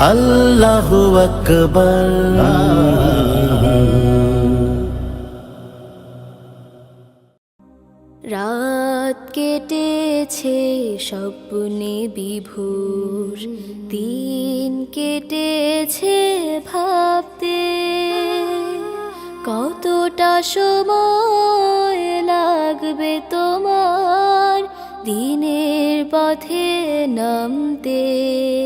আল্লাহু আকবার রাত কেটেছে স্বপ্নে বিভোর, দিন কেটেছে ভাবতে। কতটা সময় লাগবে তোমার দিনের পথে নামতে?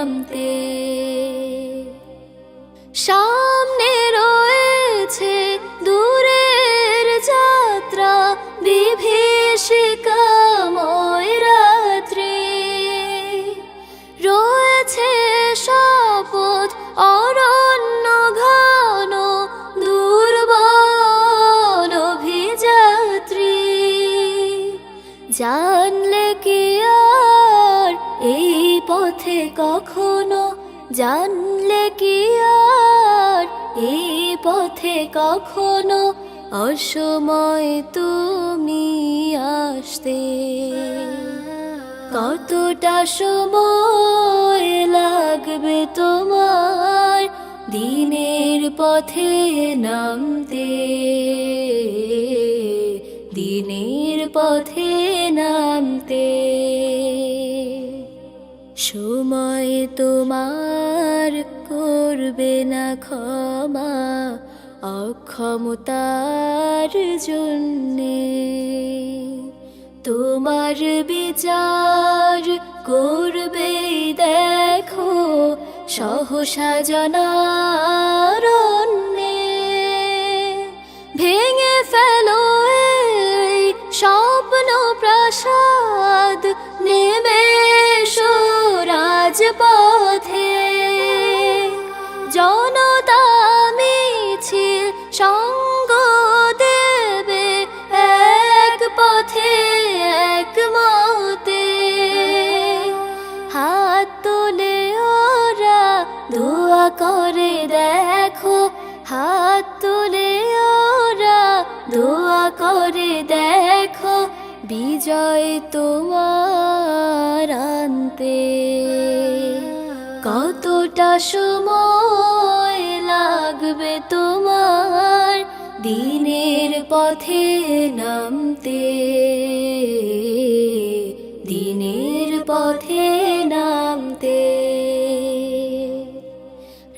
নামতে সামনে পথে কখনো জানলে কি আর? এই পথে কখনো অসময় তুমি আসতে। কতটা সময় লাগবে তোমার দিনের পথে নামতে? দিনের পথে নামতে? সময় তোমার করবে না ক্ষমা, অক্ষমতার জন্যে। তোমার বিচার করবে, দেখো, সহসা জনারণ্যে। ভেঙে ফেলো স্বপ্ন প্রাসাদ নেবে করে দেখো, হাত তুলে ওরা দোয়া করে দেখো, বিজয় তোমার আনতে। কতটা সময় লাগবে তোমার দিনের পথে নামতে? দিনের পথে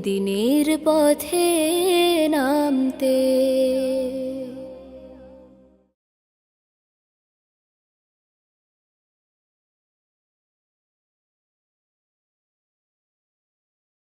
দিনের পথে নামতে।